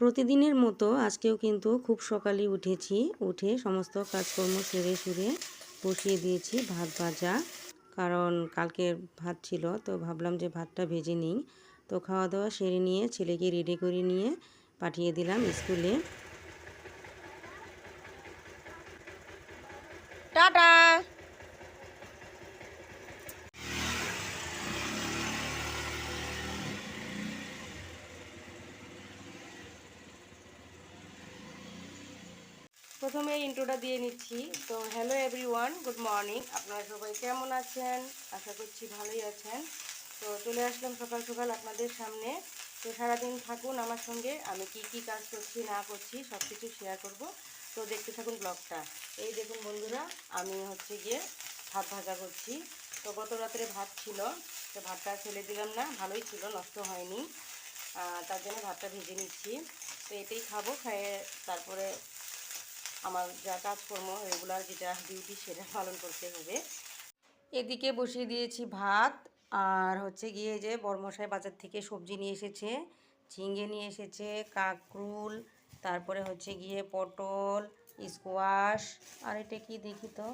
প্রতিদিনের মতো আজকেও কিন্তু খুব সকালে উঠেছি, উঠে সমস্ত কাজকর্ম সেরে সুরে বসিয়ে দিয়েছি ভাত ভাজা। কারণ কালকের ভাত ছিল, তো ভাবলাম যে ভাতটা ভেজে নিই। তো খাওয়া দাওয়া সেরে নিয়ে ছেলেকে রেডি করে নিয়ে পাঠিয়ে দিলাম স্কুলে। টাটা! প্রথমে ইন্ট্রোটা দিয়ে নিচ্ছি। তো হ্যালো এভরিওয়ান গুড মর্নিং আপনারা সবাই কেমন আছেন? আশা করছি ভালোই আছেন। তো চলে আসলাম সকাল সকাল আপনাদের সামনে। তো সারাদিন থাকুন আমার সঙ্গে। আমি কি কি কাজ করছি, না করছি সব কিছু শেয়ার করব। তো দেখতে থাকুন ব্লগটা এই দেখুন বন্ধুরা, আমি হচ্ছে গিয়ে ভাত ভাজা করছি। তো গত রাত্রে ভাত ছিল, তো ভাতটা ফেলে দিলাম না। ভালোই ছিল, নষ্ট হয়নি। তার জন্য ভাতটা ভেজে নিচ্ছি। তো এটাই খাব, খেয়ে তারপরে আমার যা কাজকর্ম রেগুলার যেটা ডিউটি সেটা পালন করতে হবে। এদিকে বসিয়ে দিয়েছি ভাত, আর হচ্ছে গিয়ে যে বর্মশাই বাজার থেকে সবজি নিয়ে এসেছে, ঝিঙে নিয়ে এসেছে, কাকরুল, তারপরে হচ্ছে গিয়ে পটল স্কোয়াশ আর এটা কি দেখি তো?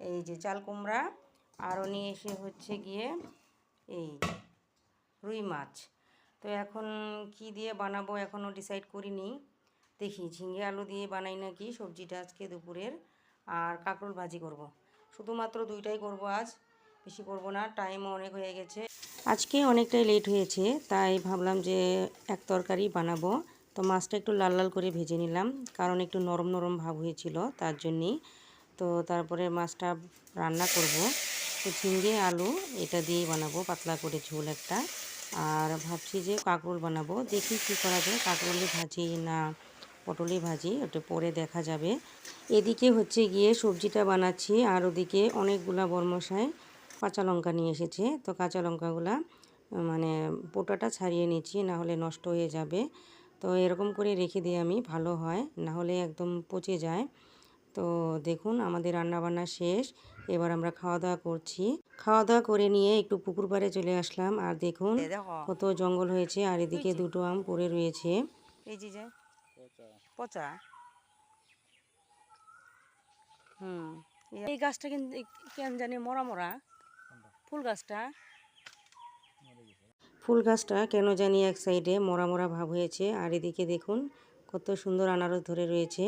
এই যে চাল কুমড়া, আরও নিয়ে এসে হচ্ছে গিয়ে এই রুই মাছ। তো এখন কি দিয়ে বানাবো এখনও ডিসাইড করিনি। দেখি ঝিঙে আলু দিয়ে বানাই নাকি সবজিটা আজকে দুপুরের, আর কাঁকরোল ভাজি করব। শুধুমাত্র দুইটাই করব আজ, বেশি করব না টাইমও অনেক হয়ে গেছে। আজকে অনেকটাই লেট হয়েছে, তাই ভাবলাম যে এক তরকারি বানাবো। তো মাছটা একটু লাল লাল করে ভেজে নিলাম, কারণ একটু নরম নরম ভাব হয়েছিল তার জন্যেই। তো তারপরে মাছটা রান্না করব। তো ঝিঙ্গে আলু এটা দিয়েই বানাবো, পাতলা করে ঝোল একটা। আর ভাবছি যে কাঁকরোল বানাবো, দেখি কী করা যায়, কাঁকরোলে ভাজি না পটলে ভাজি ওটা পরে দেখা যাবে। এদিকে হচ্ছে গিয়ে সবজিটা বানাচ্ছি আর ওদিকে অনেকগুলা বরমশাই কাঁচা লঙ্কা নিয়ে এসেছে। তো কাঁচা লঙ্কাগুলা মানে পোটাটা ছাড়িয়ে নিচ্ছি না হলে নষ্ট হয়ে যাবে। তো এরকম করে রেখে দিই আমি ভালো হয় না হলে একদম পচে যায়। তো দেখুন আমাদের রান্নাবান্না শেষ এবার আমরা খাওয়া দাওয়া করছি। খাওয়া দাওয়া করে নিয়ে একটু পুকুর পাড়ে চলে আসলাম আর দেখুন কত জঙ্গল হয়েছে আর এদিকে দুটো আম পড়ে রয়েছে। এই যে যে। পচা। হুম। এই গাছটা কিন্তু কেন জানি মরা মরা? ফুল গাছটা? ফুল গাছটা কেন জানি এক সাইডে মরা মরা ভাব হয়েছে আর এদিকে দেখুন কত সুন্দর আনারস ধরে রয়েছে।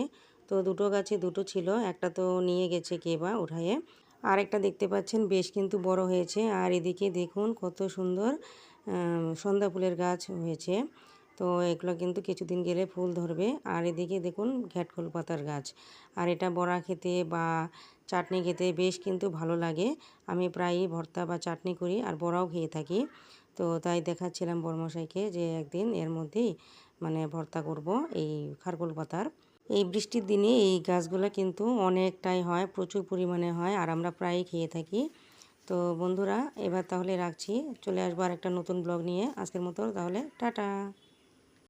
তো দুটো গাছে দুটো ছিল একটা তো নিয়ে গেছে কে বা উঠায়ে। আর একটা দেখতে পাচ্ছেন বেশ কিন্তু বড় হয়েছে আর এদিকে দেখুন কত সুন্দর সন্ধ্যা ফুলের গাছ হয়েছে। তো এগুলো কিন্তু কিছুদিন গেলে ফুল ধরবে। আর এদিকে দেখুন ঘ্যাটকল পাতার গাছ। আর এটা বড়া খেতে বা চাটনি খেতে বেশ কিন্তু ভালো লাগে। আমি প্রায়ই ভর্তা বা চাটনি করি আর বড়াও খেয়ে থাকি। তো তাই দেখাচ্ছিলাম বর্মশাইকে যে একদিন এর মধ্যেই মানে ভর্তা করব এই খারকোল পাতার। এই বৃষ্টির দিনে এই গাছগুলো কিন্তু অনেকটাই হয়, প্রচুর পরিমাণে হয় আর আমরা প্রায়ই খেয়ে থাকি। তো বন্ধুরা, এবার তাহলে রাখছি। চলে আসব আর একটা নতুন ব্লগ নিয়ে। আজকের মতো তাহলে টাটা।